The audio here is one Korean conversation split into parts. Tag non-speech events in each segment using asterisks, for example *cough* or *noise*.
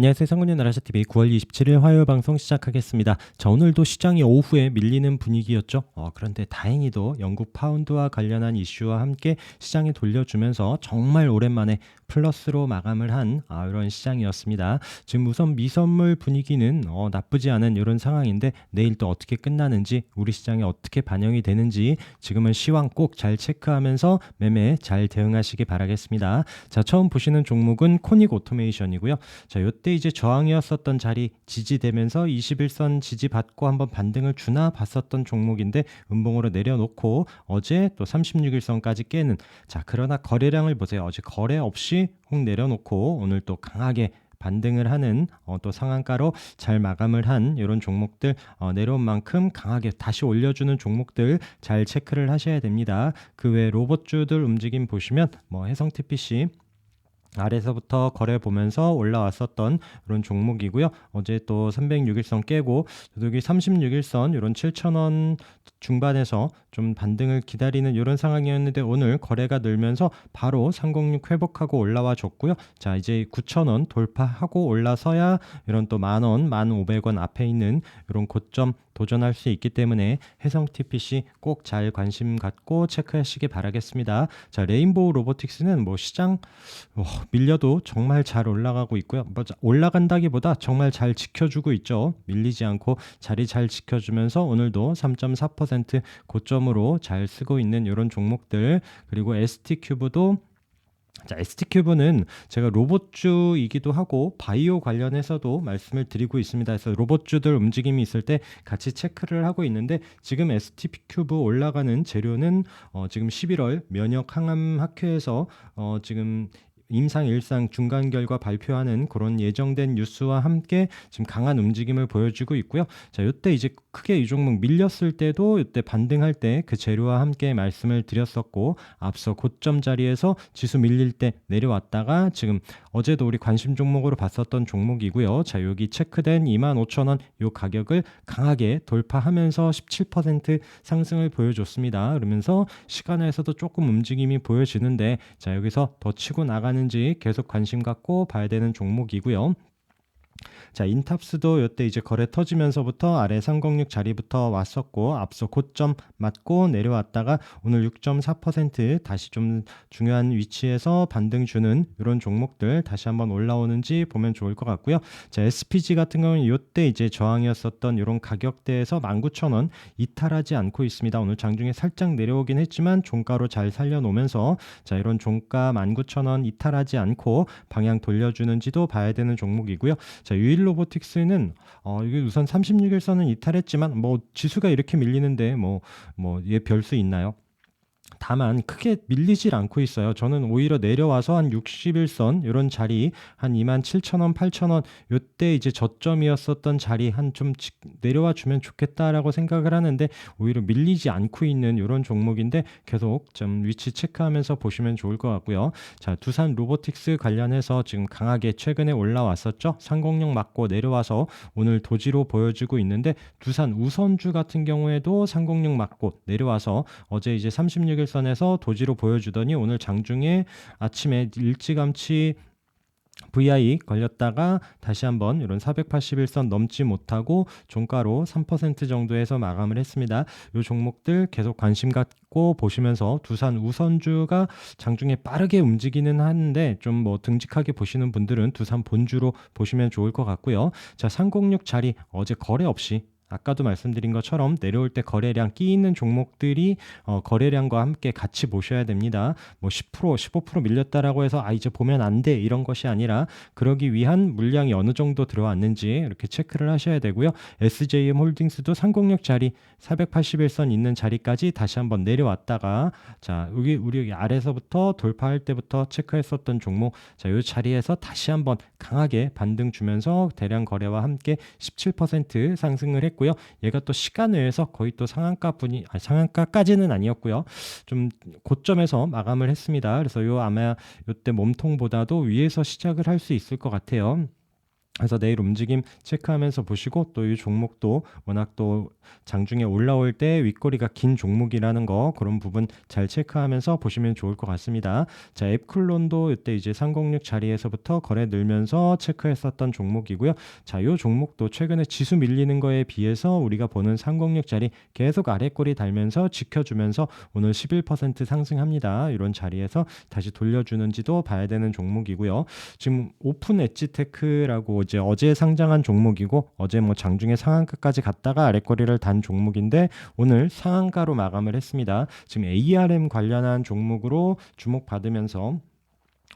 안녕하세요. 상군의 나라샤TV 9월 27일 화요일 방송 시작하겠습니다. 자, 오늘도 시장이 오후에 밀리는 분위기였죠. 어, 그런데 다행히도 영국 파운드와 관련한 이슈와 함께 시장이 돌려주면서 정말 오랜만에 플러스로 마감을 한 아, 이런 시장이었습니다. 지금 우선 미선물 분위기는 어, 나쁘지 않은 이런 상황인데 내일 또 어떻게 끝나는지 우리 시장에 어떻게 반영이 되는지 지금은 시황 꼭 잘 체크하면서 매매 잘 대응하시기 바라겠습니다. 자, 처음 보시는 종목은 코닉 오토메이션이고요. 자, 요때 이제 저항이었었던 자리 지지되면서 21선 지지 받고 한번 반등을 주나 봤었던 종목인데 음봉으로 내려놓고 어제 또 36일선까지 깨는 자, 그러나 거래량을 보세요. 어제 거래 없이 훅 내려놓고 오늘 또 강하게 반등을 하는 어, 또 상한가로 잘 마감을 한 이런 종목들 어, 내려온 만큼 강하게 다시 올려주는 종목들 잘 체크를 하셔야 됩니다. 그 외 로봇주들 움직임 보시면 뭐 해성 TPC 아래서부터 거래 보면서 올라왔었던 이런 종목이고요. 어제 또 306일선 깨고 여기 36일선 이런 7,000원 중반에서 좀 반등을 기다리는 이런 상황이었는데 오늘 거래가 늘면서 바로 306 회복하고 올라와 줬고요. 자, 이제 9,000원 돌파하고 올라서야 이런 또 만원, 1,500원 앞에 있는 이런 고점 도전할 수 있기 때문에 해성 TPC 꼭 잘 관심 갖고 체크하시기 바라겠습니다. 자, 레인보우 로보틱스는 뭐 시장 어, 밀려도 정말 잘 올라가고 있고요. 뭐 올라간다기보다 정말 잘 지켜주고 있죠. 밀리지 않고 자리 잘 지켜주면서 오늘도 3.4% 고점으로 잘 쓰고 있는 이런 종목들 그리고 ST 큐브도 자, ST큐브는 제가 로봇주이기도 하고 바이오 관련해서도 말씀을 드리고 있습니다. 그래서 로봇주들 움직임이 있을 때 같이 체크를 하고 있는데 지금 ST큐브 올라가는 재료는 어, 지금 11월 면역 항암 학회에서 어, 지금 임상 일상 중간 결과 발표하는 그런 예정된 뉴스와 함께 지금 강한 움직임을 보여주고 있고요. 자, 이때 이제 크게 이 종목 밀렸을 때도 이때 반등할 때 그 재료와 함께 말씀을 드렸었고 앞서 고점 자리에서 지수 밀릴 때 내려왔다가 지금 어제도 우리 관심 종목으로 봤었던 종목이고요. 자, 여기 체크된 25,000원 요 가격을 강하게 돌파하면서 17% 상승을 보여줬습니다. 그러면서 시간에서도 조금 움직임이 보여지는데 자, 여기서 더 치고 나가는 하는지 계속 관심 갖고 봐야 되는 종목이고요. 자, 인탑스도 이때 이제 거래 터지면서부터 아래 306 자리부터 왔었고 앞서 고점 맞고 내려왔다가 오늘 6.4% 다시 좀 중요한 위치에서 반등 주는 이런 종목들 다시 한번 올라오는지 보면 좋을 것 같고요. 자, SPG 같은 경우는 이때 이제 저항이었었던 이런 가격대에서 19,000원 이탈하지 않고 있습니다. 오늘 장중에 살짝 내려오긴 했지만 종가로 잘 살려놓으면서 자, 이런 종가 19,000원 이탈하지 않고 방향 돌려주는지도 봐야 되는 종목이고요. 자, 유일 로보틱스는 어, 이게 우선 36일선은 이탈했지만 뭐 지수가 이렇게 밀리는데 뭐뭐 얘 별 수 있나요? 다만 크게 밀리질 않고 있어요. 저는 오히려 내려와서 한 61선 이런 자리 한 2만 7천 원, 8천 원 요때 이제 저점이었었던 자리 한 좀 내려와 주면 좋겠다라고 생각을 하는데 오히려 밀리지 않고 있는 이런 종목인데 계속 좀 위치 체크하면서 보시면 좋을 것 같고요. 자, 두산 로보틱스 관련해서 지금 강하게 최근에 올라왔었죠. 상공력 맞고 내려와서 오늘 도지로 보여주고 있는데 두산 우선주 같은 경우에도 상공력 맞고 내려와서 어제 이제 36일 일선에서 도지로 보여주더니 오늘 장중에 아침에 일찌감치 VI 걸렸다가 다시 한번 이런 481선 넘지 못하고 종가로 3% 정도에서 마감을 했습니다. 이 종목들 계속 관심 갖고 보시면서 두산 우선주가 장중에 빠르게 움직이는 하는데 좀 뭐 등직하게 보시는 분들은 두산 본주로 보시면 좋을 것 같고요. 자, 306 자리 어제 거래 없이 아까도 말씀드린 것처럼 내려올 때 거래량 끼 있는 종목들이 어, 거래량과 함께 같이 보셔야 됩니다. 뭐 10% 15% 밀렸다라고 해서 아 이제 보면 안 돼 이런 것이 아니라 그러기 위한 물량이 어느 정도 들어왔는지 이렇게 체크를 하셔야 되고요. SJM 홀딩스도 306 자리 481선 있는 자리까지 다시 한번 내려왔다가 자 여기 우리 여기 아래서부터 돌파할 때부터 체크했었던 종목 자이 자리에서 다시 한번 강하게 반등 주면서 대량 거래와 함께 17% 상승을 했고 했고요. 얘가 또 시간 외에서 거의 또 상한가 분이 아니, 상한가까지는 아니었고요. 좀 고점에서 마감을 했습니다. 그래서 요 아마 요때 몸통보다도 위에서 시작을 할 수 있을 것 같아요. 그래서 내일 움직임 체크하면서 보시고 또 이 종목도 워낙 또 장중에 올라올 때 윗꼬리가 긴 종목이라는 거 그런 부분 잘 체크하면서 보시면 좋을 것 같습니다. 자, 앱클론도 이때 이제 306 자리에서부터 거래 늘면서 체크했었던 종목이고요. 자, 요 종목도 최근에 지수 밀리는 거에 비해서 우리가 보는 306 자리 계속 아래 꼬리 달면서 지켜주면서 오늘 11% 상승합니다. 이런 자리에서 다시 돌려주는지도 봐야 되는 종목이고요. 지금 오픈 엣지테크라고 이제 어제 상장한 종목이고 어제 뭐 장중에 상한가까지 갔다가 아래꼬리를 단 종목인데 오늘 상한가로 마감을 했습니다. 지금 ARM 관련한 종목으로 주목받으면서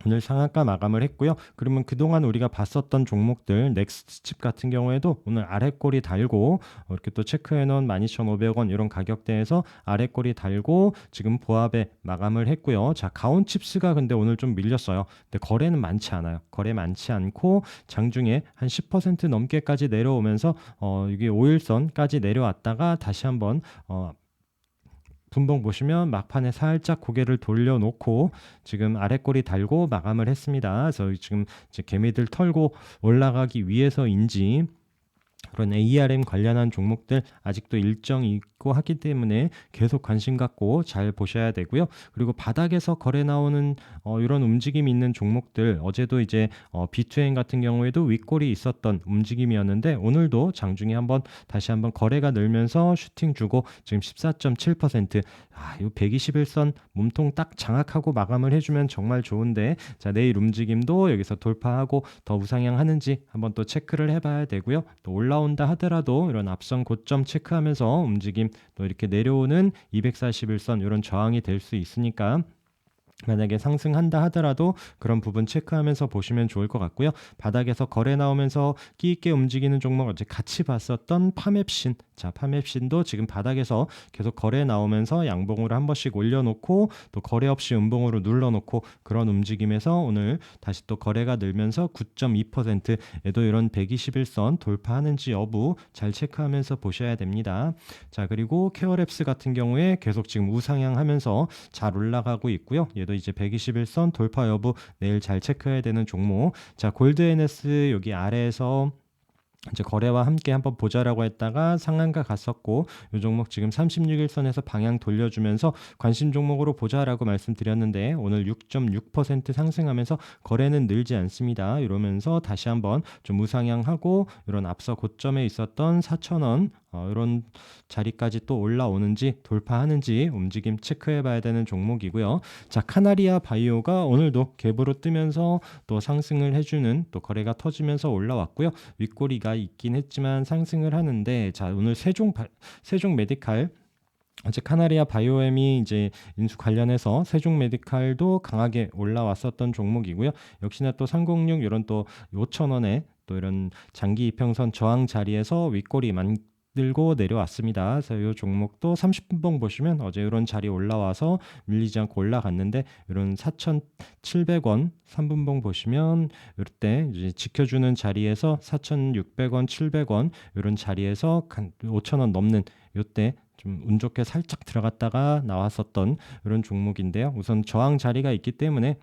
오늘 상한가 마감을 했고요. 그러면 그동안 우리가 봤었던 종목들 넥스트 칩 같은 경우에도 오늘 아래 꼬리 달고 어, 이렇게 또 체크해 놓은 12,500원 이런 가격대에서 아래 꼬리 달고 지금 보합에 마감을 했고요. 자, 가온 칩스가 근데 오늘 좀 밀렸어요. 근데 거래는 많지 않아요. 거래 많지 않고 장중에 한 10% 넘게까지 내려오면서 어 이게 5일선까지 내려왔다가 다시 한번 어 분봉 보시면 막판에 살짝 고개를 돌려놓고 지금 아래꼬리 달고 마감을 했습니다. 그래서 지금 개미들 털고 올라가기 위해서인지 그런 ARM 관련한 종목들 아직도 일정이 있고 하기 때문에 계속 관심 갖고 잘 보셔야 되고요. 그리고 바닥에서 거래 나오는 어, 이런 움직임이 있는 종목들 어제도 이제 어, B2N 같은 경우에도 윗골이 있었던 움직임이었는데 오늘도 장중에 한번 다시 한번 거래가 늘면서 슈팅 주고 지금 14.7% 아, 이 121선 몸통 딱 장악하고 마감을 해주면 정말 좋은데 자 내일 움직임도 여기서 돌파하고 더 우상향 하는지 한번 또 체크를 해봐야 되고요. 또 올라온다 하더라도 이런 앞선 고점 체크하면서 움직임 또 이렇게 내려오는 241선 이런 저항이 될 수 있으니까 만약에 상승한다 하더라도 그런 부분 체크하면서 보시면 좋을 것 같고요. 바닥에서 거래 나오면서 끼 있게 움직이는 종목 어제 같이 봤었던 파맵신. 자, 파맵신도 지금 바닥에서 계속 거래 나오면서 양봉으로 한 번씩 올려놓고 또 거래 없이 음봉으로 눌러놓고 그런 움직임에서 오늘 다시 또 거래가 늘면서 9.2%에도 이런 121선 돌파하는지 여부 잘 체크하면서 보셔야 됩니다. 자, 그리고 케어랩스 같은 경우에 계속 지금 우상향하면서 잘 올라가고 있고요. 얘도 이제 121선 돌파 여부 내일 잘 체크해야 되는 종목. 자, 골드 NS 여기 아래에서 이제 거래와 함께 한번 보자라고 했다가 상한가 갔었고 이 종목 지금 36일선에서 방향 돌려주면서 관심 종목으로 보자라고 말씀드렸는데 오늘 6.6% 상승하면서 거래는 늘지 않습니다. 이러면서 다시 한번 좀 우상향하고 이런 앞서 고점에 있었던 4,000원 어, 이런 자리까지 또 올라오는지 돌파하는지 움직임 체크해 봐야 되는 종목이고요. 자, 카나리아 바이오가 오늘도 갭으로 뜨면서 또 상승을 해주는 또 거래가 터지면서 올라왔고요. 윗꼬리가 있긴 했지만 상승을 하는데 자, 오늘 세종 바, 세종 메디칼 어제 카나리아 바이오엠이 이제 인수 관련해서 세종 메디칼도 강하게 올라왔었던 종목이고요. 역시나 또 306 이런 또 5천 원에 또 이런 장기 이평선 저항 자리에서 윗꼬리 만 들고 내려왔습니다. 그래서 이 종목도 30분봉 보시면 어제 이런 자리 올라와서 밀리지 않고 올라갔는데 이런 4,700원 3분봉 보시면 이때 지켜주는 자리에서 4,600원, 700원 이런 자리에서 5,000원 넘는 이때 좀운 좋게 살짝 들어갔다가 나왔었던 이런 종목인데요. 우선 저항 자리가 있기 때문에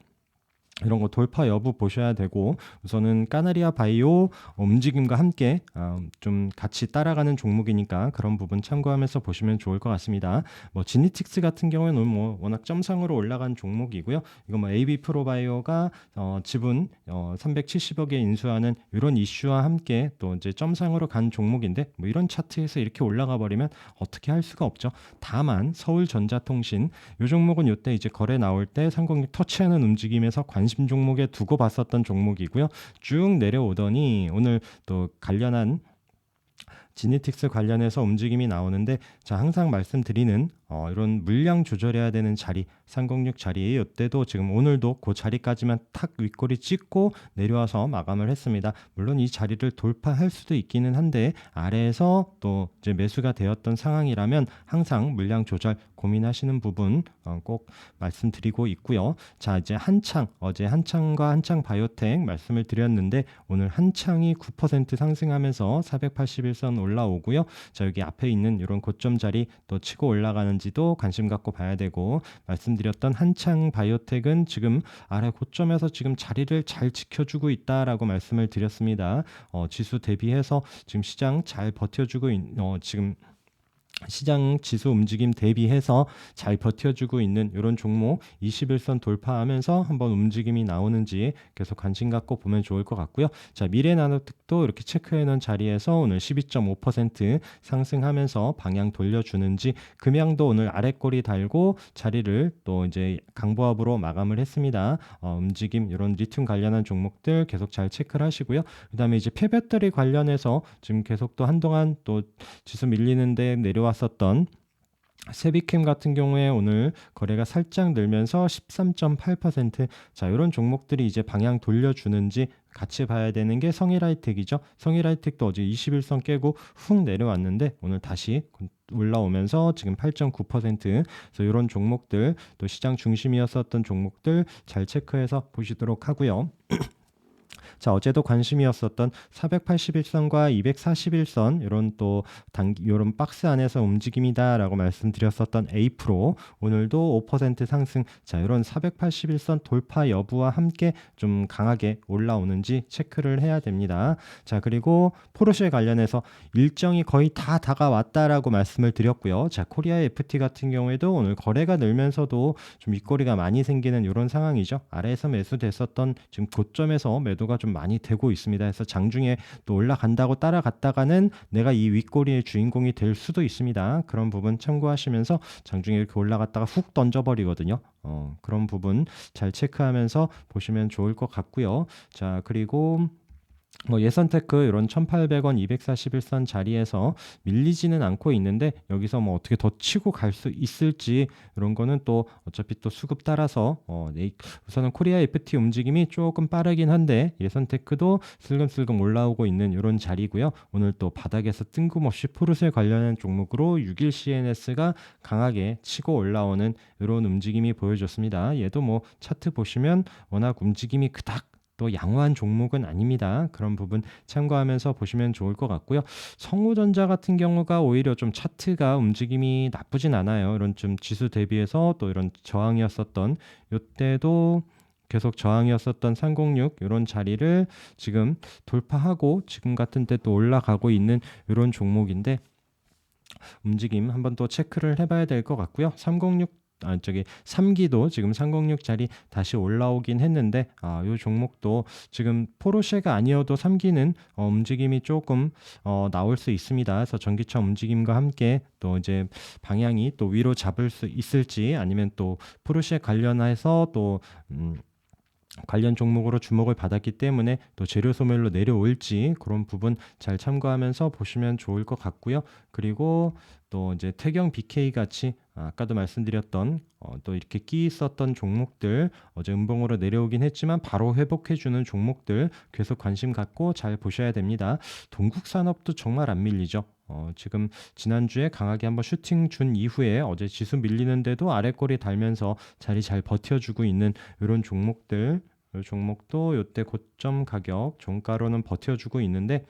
이런 거 돌파 여부 보셔야 되고 우선은 까나리아 바이오 움직임과 함께 어, 좀 같이 따라가는 종목이니까 그런 부분 참고하면서 보시면 좋을 것 같습니다. 뭐 지니틱스 같은 경우에는 뭐 워낙 점상으로 올라간 종목이고요. 이거 뭐 AB 프로바이오가 어, 지분 어, 370억에 인수하는 이런 이슈와 함께 또 이제 점상으로 간 종목인데 뭐 이런 차트에서 이렇게 올라가 버리면 어떻게 할 수가 없죠. 다만 서울전자통신 이 종목은 이때 이제 거래 나올 때 상공력 터치하는 움직임에서 관심 관심 종목에 두고 봤었던 종목이고요. 쭉 내려오더니 오늘 또 관련한 지니틱스 관련해서 움직임이 나오는데 자 항상 말씀드리는 어, 이런 물량 조절해야 되는 자리 306 자리에 이때도 지금 오늘도 그 자리까지만 탁 윗꼬리 찍고 내려와서 마감을 했습니다. 물론 이 자리를 돌파할 수도 있기는 한데 아래에서 또 이제 매수가 되었던 상황이라면 항상 물량 조절 고민하시는 부분 어, 꼭 말씀드리고 있고요. 자 이제 한창 어제 한창과 한창 바이오텍 말씀을 드렸는데 오늘 한창이 9% 상승하면서 481선 올라오고요. 자, 여기 앞에 있는 이런 고점 자리 또 치고 올라가는지도 관심 갖고 봐야 되고 말씀드렸던 한창 바이오텍은 지금 아래 고점에서 지금 자리를 잘 지켜주고 있다라고 말씀을 드렸습니다. 어, 지수 대비해서 지금 시장 잘 버텨주고 있, 어, 지금 시장 지수 움직임 대비해서 잘 버텨주고 있는 이런 종목 21선 돌파하면서 한번 움직임이 나오는지 계속 관심 갖고 보면 좋을 것 같고요. 자 미래 나노텍도 이렇게 체크해 놓은 자리에서 오늘 12.5% 상승하면서 방향 돌려주는지 금양도 오늘 아래꼬리 달고 자리를 또 이제 강보합으로 마감을 했습니다. 어, 움직임 이런 리튬 관련한 종목들 계속 잘 체크를 하시고요. 그다음에 이제 폐배터리 관련해서 지금 계속 또 한동안 또 지수 밀리는데 내려 왔었던 세비캠 같은 경우에 오늘 거래가 살짝 늘면서 13.8%. 자, 이런 종목들이 이제 방향 돌려주는지 같이 봐야 되는 게 성일하이텍이죠. 성일하이텍도 어제 21선 깨고 훅 내려왔는데 오늘 다시 올라오면서 지금 8.9% 그래서 이런 종목들 또 시장 중심이었었던 종목들 잘 체크해서 보시도록 하고요. *clears throat* 자 어제도 관심이었었던 481선과 241선 이런 또 단기 이런 박스 안에서 움직임이다라고 말씀드렸었던 A 프로 오늘도 5% 상승 자 이런 481선 돌파 여부와 함께 좀 강하게 올라오는지 체크를 해야 됩니다. 자 그리고 포르쉐 관련해서 일정이 거의 다 다가왔다라고 말씀을 드렸고요. 자 코리아 FT 같은 경우에도 오늘 거래가 늘면서도 좀 윗거리가 많이 생기는 이런 상황이죠. 아래에서 매수됐었던 지금 고점에서 매도가 좀 많이 되고 있습니다. 그래서 장중에 또 올라간다고 따라갔다가는 내가 이 윗꼬리의 주인공이 될 수도 있습니다. 그런 부분 참고하시면서 장중에 이렇게 올라갔다가 훅 던져버리거든요. 어, 그런 부분 잘 체크하면서 보시면 좋을 것 같고요. 자, 그리고 뭐 예선 테크 이런 1,800원 241선 자리에서 밀리지는 않고 있는데 여기서 뭐 어떻게 더 치고 갈 수 있을지 이런 거는 또 어차피 또 수급 따라서 어, 네, 우선은 코리아 FT 움직임이 조금 빠르긴 한데 예선 테크도 슬금슬금 올라오고 있는 이런 자리고요. 오늘 또 바닥에서 뜬금없이 포르쉐 관련한 종목으로 6일 CNS가 강하게 치고 올라오는 이런 움직임이 보여졌습니다. 얘도 뭐 차트 보시면 워낙 움직임이 그닥 또 양호한 종목은 아닙니다. 그런 부분 참고하면서 보시면 좋을 것 같고요. 성우전자 같은 경우가 오히려 좀 차트가 움직임이 나쁘진 않아요. 이런 좀 지수 대비해서 또 이런 저항이었었던 이때도 계속 저항이었었던 306 이런 자리를 지금 돌파하고 지금 같은 때 또 올라가고 있는 이런 종목인데 움직임 한번 또 체크를 해봐야 될 것 같고요. 306 아, 저기 3기도 지금 306짜리 다시 올라오긴 했는데 아, 요 종목도 지금 포르쉐가 아니어도 3기는 어, 움직임이 조금 어, 나올 수 있습니다. 그래서 전기차 움직임과 함께 또 이제 방향이 또 위로 잡을 수 있을지 아니면 또 포르쉐 관련해서 또 음, 관련 종목으로 주목을 받았기 때문에 또 재료 소멸로 내려올지 그런 부분 잘 참고하면서 보시면 좋을 것 같고요. 그리고 또 이제 태경 BK 같이 아까도 말씀드렸던 어, 또 이렇게 끼 있었던 종목들 어제 음봉으로 내려오긴 했지만 바로 회복해주는 종목들 계속 관심 갖고 잘 보셔야 됩니다. 동국산업도 정말 안 밀리죠. 어, 지금 지난주에 강하게 한번 슈팅 준 이후에 어제 지수 밀리는데도 아래 꼬리 달면서 자리 잘 버텨주고 있는 이런 종목들 이 종목도 이때 고점 가격 종가로는 버텨주고 있는데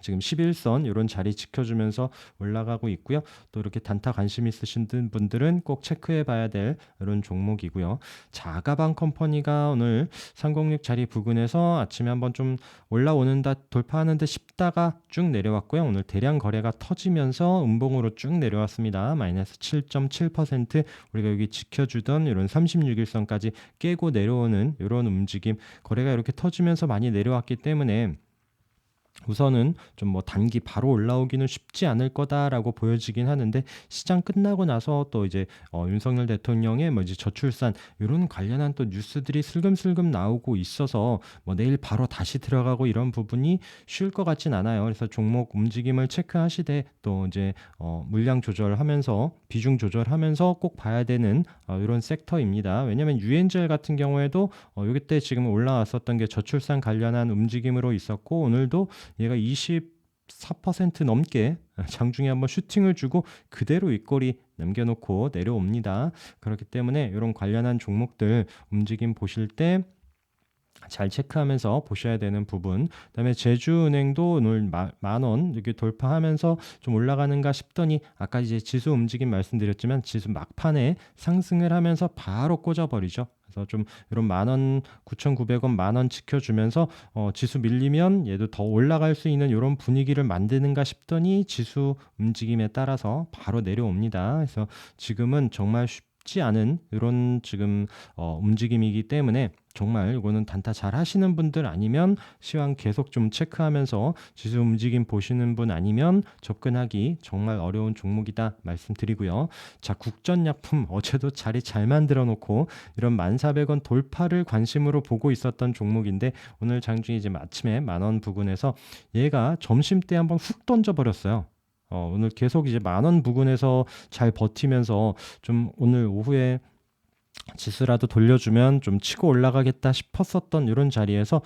지금 11선 이런 자리 지켜주면서 올라가고 있고요. 또 이렇게 단타 관심 있으신 분들은 꼭 체크해 봐야 될 이런 종목이고요. 자가방 컴퍼니가 오늘 306 자리 부근에서 아침에 한번 좀 올라오는다 돌파하는데 싶다가 쭉 내려왔고요. 오늘 대량 거래가 터지면서 음봉으로 쭉 내려왔습니다. 마이너스 7.7% 우리가 여기 지켜주던 이런 36일선까지 깨고 내려오는 이런 움직임 거래가 이렇게 터지면서 많이 내려왔기 때문에 우선은 좀 뭐 단기 바로 올라오기는 쉽지 않을 거다라고 보여지긴 하는데 시장 끝나고 나서 또 이제 어, 윤석열 대통령의 뭐 이제 저출산 이런 관련한 또 뉴스들이 슬금슬금 나오고 있어서 뭐 내일 바로 다시 들어가고 이런 부분이 쉬울 것 같진 않아요. 그래서 종목 움직임을 체크하시되 또 이제 어, 물량 조절하면서 비중 조절하면서 꼭 봐야 되는 어, 이런 섹터입니다. 왜냐하면 유엔젤 같은 경우에도 어, 여기 때 지금 올라왔었던 게 저출산 관련한 움직임으로 있었고 오늘도 얘가 24% 넘게 장중에 한번 슈팅을 주고 그대로 윗거리 남겨놓고 내려옵니다. 그렇기 때문에 이런 관련한 종목들 움직임 보실 때 잘 체크하면서 보셔야 되는 부분. 그다음에 제주은행도 오늘 만원 이렇게 돌파하면서 좀 올라가는가 싶더니 아까 이제 지수 움직임 말씀드렸지만 지수 막판에 상승을 하면서 바로 꽂아버리죠. 그래서 좀 이런 만원 9,900원 만원 지켜주면서 어, 지수 밀리면 얘도 더 올라갈 수 있는 이런 분위기를 만드는가 싶더니 지수 움직임에 따라서 바로 내려옵니다. 그래서 지금은 정말 쉽 지 않은 이런 지금 어, 움직임이기 때문에 정말 이거는 단타 잘 하시는 분들 아니면 시황 계속 좀 체크하면서 지수 움직임 보시는 분 아니면 접근하기 정말 어려운 종목이다 말씀드리고요. 자, 국전약품 *laughs* 어제도 자리 잘 만들어 놓고 이런 1,400원 돌파를 관심으로 보고 있었던 종목인데 오늘 장중에 이제 아침에 만원 부근에서 얘가 점심 때 한번 훅 던져 버렸어요. 어, 오늘 계속 이제 만 원 부근에서 잘 버티면서 좀 오늘 오후에 지수라도 돌려주면 좀 치고 올라가겠다 싶었었던 이런 자리에서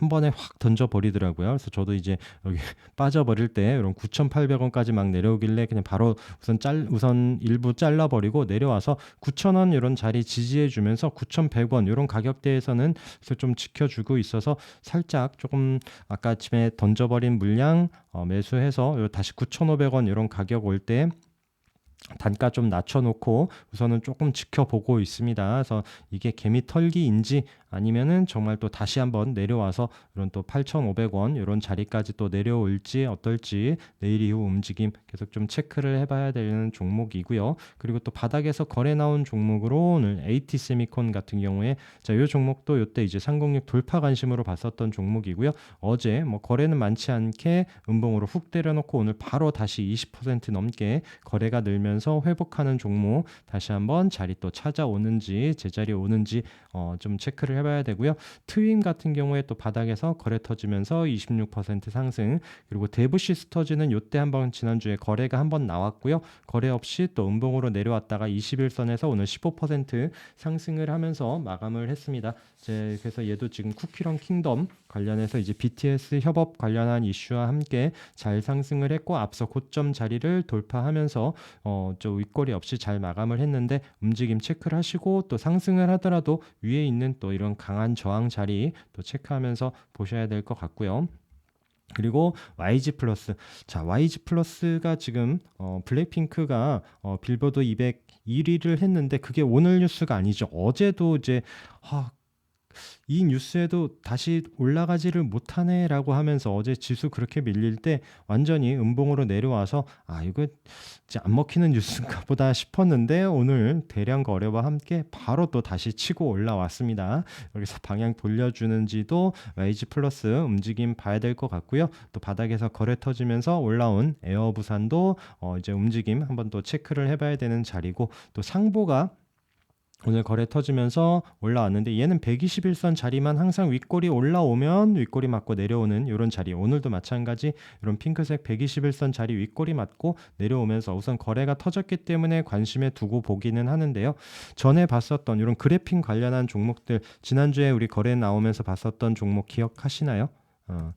한 번에 확 던져 버리더라고요. 그래서 저도 이제 여기 *laughs* 빠져버릴 때 이런 9,800원까지 막 내려오길래 그냥 바로 우선 짤 우선 일부 잘라 버리고 내려와서 9,000원 이런 자리 지지해 주면서 9,100원 이런 가격대에서는 좀 지켜주고 있어서 살짝 조금 아까 아침에 던져 버린 물량 어, 매수해서 다시 9,500원 이런 가격 올 때 단가 좀 낮춰놓고 우선은 조금 지켜보고 있습니다. 그래서 이게 개미 털기인지 아니면은 정말 또 다시 한번 내려와서 이런 또 8,500원 이런 자리까지 또 내려올지 어떨지 내일 이후 움직임 계속 좀 체크를 해봐야 되는 종목이고요. 그리고 또 바닥에서 거래 나온 종목으로 오늘 AT 세미콘 같은 경우에 자, 이 종목도 이때 이제 306 돌파 관심으로 봤었던 종목이고요. 어제 뭐 거래는 많지 않게 음봉으로 훅 때려놓고 오늘 바로 다시 20% 넘게 거래가 늘면서 회복하는 종목 다시 한번 자리 또 찾아오는지 제자리에 오는지 어, 좀 체크를 해봐야 되고요. 트윈 같은 경우에 또 바닥에서 거래 터지면서 26% 상승 그리고 데브시스터즈는 요때 한번 지난주에 거래가 한번 나왔고요. 거래 없이 또 음봉으로 내려왔다가 21선에서 오늘 15% 상승을 하면서 마감을 했습니다. 제 그래서 얘도 지금 쿠키런 킹덤 관련해서 이제 BTS 협업 관련한 이슈와 함께 잘 상승을 했고 앞서 고점 자리를 돌파하면서 어저 윗꼬리 없이 잘 마감을 했는데 움직임 체크를 하시고 또 상승을 하더라도 위에 있는 또 이런 강한 저항 자리 또 체크하면서 보셔야 될 것 같고요. 그리고 YG 플러스. 자, YG 플러스가 지금 어, 블랙핑크가 어, 빌보드 200 1위를 했는데 그게 오늘 뉴스가 아니죠. 어제도 이제 아, 이 뉴스에도 다시 올라가지를 못하네라고 하면서 어제 지수 그렇게 밀릴 때 완전히 음봉으로 내려와서 아 이거 이제 안 먹히는 뉴스인가 보다 싶었는데 오늘 대량 거래와 함께 바로 또 다시 치고 올라왔습니다. 여기서 방향 돌려주는지도 웨이지 플러스 움직임 봐야 될 것 같고요. 또 바닥에서 거래 터지면서 올라온 에어 부산도 어 이제 움직임 한번 또 체크를 해봐야 되는 자리고 또 상보가 오늘 거래 터지면서 올라왔는데 얘는 121선 자리만 항상 윗골이 올라오면 윗골이 맞고 내려오는 이런 자리. 오늘도 마찬가지. 이런 핑크색 121선 자리 윗골이 맞고 내려오면서 우선 거래가 터졌기 때문에 관심에 두고 보기는 하는데요. 전에 봤었던 이런 그래핑 관련한 종목들 지난주에 우리 거래 나오면서 봤었던 종목 기억하시나요? 어.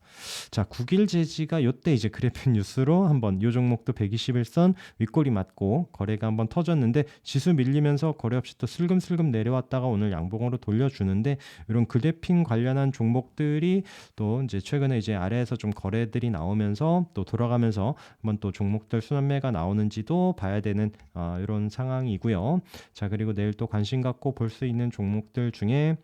자, 국일 제지가 요때 이제 그래픽 *laughs* 뉴스로 한번 요 종목도 121선 윗골이 맞고 거래가 한번 터졌는데 지수 밀리면서 거래 없이 또 슬금슬금 내려왔다가 오늘 양봉으로 돌려주는데 이런 그래픽 관련한 종목들이 또 이제 최근에 이제 아래에서 좀 거래들이 나오면서 또 돌아가면서 한번 또 종목들 순환매가 나오는지도 봐야 되는 어, 이런 상황이고요. 자, 그리고 내일 또 관심 갖고 볼 수 있는 종목들 중에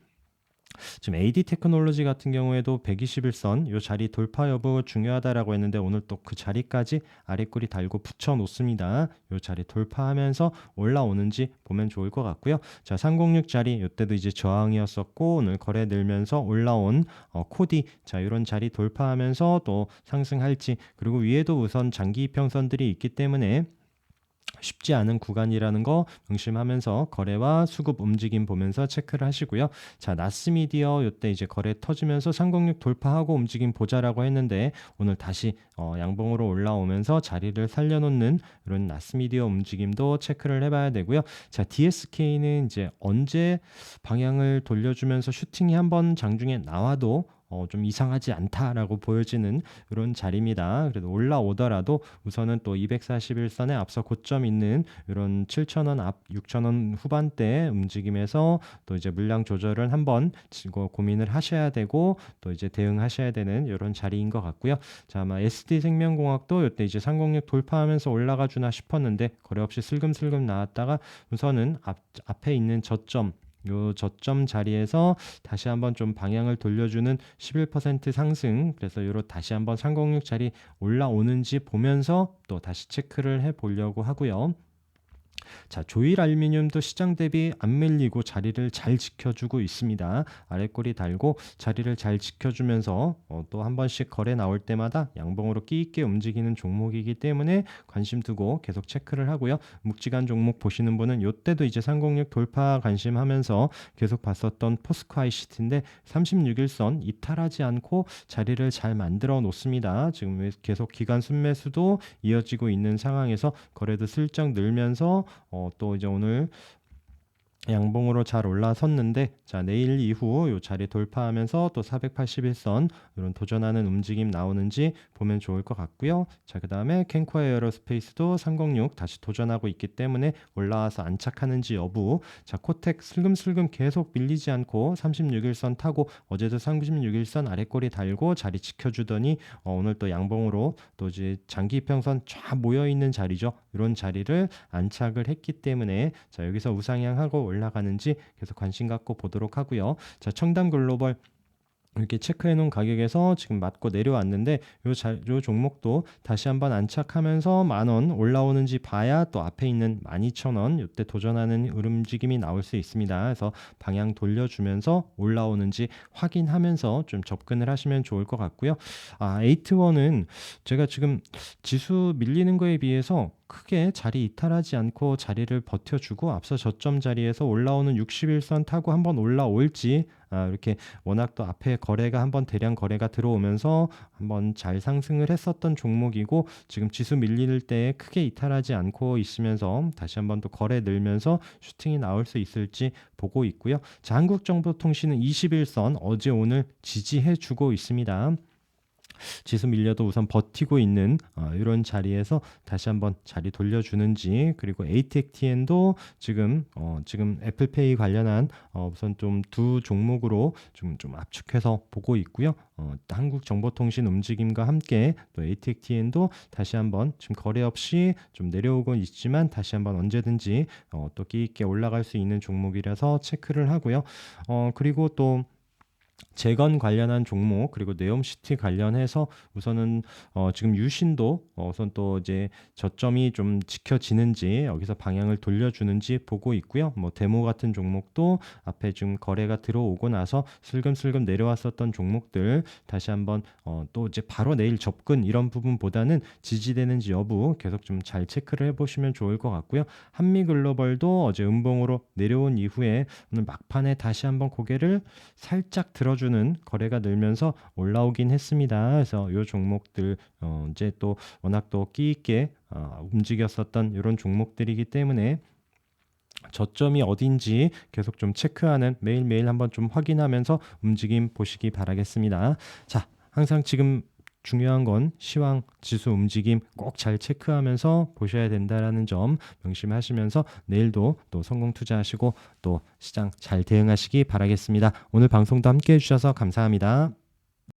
지금 AD 테크놀로지 같은 경우에도 121선 요 자리 돌파 여부 중요하다라고 했는데 오늘 또 그 자리까지 아래꼬리 달고 붙여 놓습니다. 요 자리 돌파하면서 올라오는지 보면 좋을 것 같고요. 자, 306 자리 요때도 이제 저항이었었고 오늘 거래 늘면서 올라온 어, 코디 자, 이런 자리 돌파하면서 또 상승할지 그리고 위에도 우선 장기 이평선들이 있기 때문에 쉽지 않은 구간이라는 거 명심하면서 거래와 수급 움직임 보면서 체크를 하시고요. 자, 나스미디어 요때 이제 거래 터지면서 306 돌파하고 움직임 보자라고 했는데 오늘 다시 어, 양봉으로 올라오면서 자리를 살려놓는 이런 나스미디어 움직임도 체크를 해봐야 되고요. 자, DSK는 이제 언제 방향을 돌려주면서 슈팅이 한번 장중에 나와도 어, 좀 이상하지 않다라고 보여지는 이런 자리입니다. 그래도 올라오더라도 우선은 또 241선에 앞서 고점 있는 이런 7,000원 앞 6,000원 후반대 움직임에서 또 이제 물량 조절을 한번 고민을 하셔야 되고 또 이제 대응하셔야 되는 이런 자리인 것 같고요. 자, 아마 SD 생명공학도 이때 이제 306 돌파하면서 올라가 주나 싶었는데 거래 없이 슬금슬금 나왔다가 우선은 앞 앞에 있는 저점 요 저점 자리에서 다시 한번 좀 방향을 돌려주는 11% 상승 그래서 요로 다시 한번 306 자리 올라오는지 보면서 또 다시 체크를 해 보려고 하고요. 자, 조일 알루미늄도 시장 대비 안 밀리고 자리를 잘 지켜주고 있습니다. 아랫꼬리 달고 자리를 잘 지켜주면서 어, 또한 번씩 거래 나올 때마다 양봉으로 끼 있게 움직이는 종목이기 때문에 관심 두고 계속 체크를 하고요. 묵직한 종목 보시는 분은 요때도 이제 306 돌파 관심하면서 계속 봤었던 포스코 ICT인데 36일선 이탈하지 않고 자리를 잘 만들어 놓습니다. 지금 계속 기간 순매수도 이어지고 있는 상황에서 거래도 슬쩍 늘면서 어, 또 이제 오늘 양봉으로 잘 올라섰는데 자 내일 이후 요 자리 돌파하면서 또 481선 이런 도전하는 움직임 나오는지 보면 좋을 것 같고요. 자 그다음에 캔코아 에어로스페이스도 306 다시 도전하고 있기 때문에 올라와서 안착하는지 여부 자 코텍 슬금슬금 계속 밀리지 않고 36일선 타고 어제도 36일선 아래꼬리 달고 자리 지켜주더니 어, 오늘 또 양봉으로 또 이제 장기 이평선 쫙 모여 있는 자리죠. 이런 자리를 안착을 했기 때문에 자 여기서 우상향하고 올라가는지 계속 관심 갖고 보도록 하고요. 자, 청담 글로벌 이렇게 체크해 놓은 가격에서 지금 맞고 내려왔는데 요, 자, 요 종목도 다시 한번 안착하면서 만 원 올라오는지 봐야 또 앞에 있는 12,000원 이때 도전하는 움직임이 나올 수 있습니다. 그래서 방향 돌려주면서 올라오는지 확인하면서 좀 접근을 하시면 좋을 것 같고요. 아, 에이트원은 제가 지금 지수 밀리는 거에 비해서 크게 자리 이탈하지 않고 자리를 버텨주고 앞서 저점 자리에서 올라오는 61선 타고 한번 올라올지 아, 이렇게 워낙 또 앞에 거래가 한번 대량 거래가 들어오면서 한번 잘 상승을 했었던 종목이고 지금 지수 밀릴 때 크게 이탈하지 않고 있으면서 다시 한번 또 거래 늘면서 슈팅이 나올 수 있을지 보고 있고요. 자, 한국정보통신은 21선 어제 오늘 지지해주고 있습니다. 지수 밀려도 우선 버티고 있는 어, 이런 자리에서 다시 한번 자리 돌려주는지 그리고 ATXTN도 지금 어, 지금 애플페이 관련한 어, 우선 좀 두 종목으로 좀, 좀 압축해서 보고 있고요. 어, 한국정보통신 움직임과 함께 또 ATXTN도 다시 한번 지금 거래 없이 좀 내려오고 있지만 다시 한번 언제든지 어, 또 끼 있게 올라갈 수 있는 종목이라서 체크를 하고요. 어, 그리고 또 재건 관련한 종목 그리고 네옴시티 관련해서 우선은 어 지금 유신도 어 우선 또 이제 저점이 좀 지켜지는지 여기서 방향을 돌려주는지 보고 있고요. 뭐 데모 같은 종목도 앞에 지금 거래가 들어오고 나서 슬금슬금 내려왔었던 종목들 다시 한번 어 또 이제 바로 내일 접근 이런 부분보다는 지지되는지 여부 계속 좀 잘 체크를 해보시면 좋을 것 같고요. 한미글로벌도 어제 음봉으로 내려온 이후에 오늘 막판에 다시 한번 고개를 살짝 들어 들어주는 거래가 늘면서 올라오긴 했습니다. 그래서 이 종목들 어 이제 또 워낙 또 끼 있게 어 움직였었던 이런 종목들이기 때문에 저점이 어딘지 계속 좀 체크하는 매일매일 한번 좀 확인하면서 움직임 보시기 바라겠습니다. 자, 항상 지금 중요한 건 시황 지수 움직임 꼭 잘 체크하면서 보셔야 된다라는 점 명심하시면서 내일도 또 성공 투자하시고 또 시장 잘 대응하시기 바라겠습니다. 오늘 방송도 함께 해주셔서 감사합니다.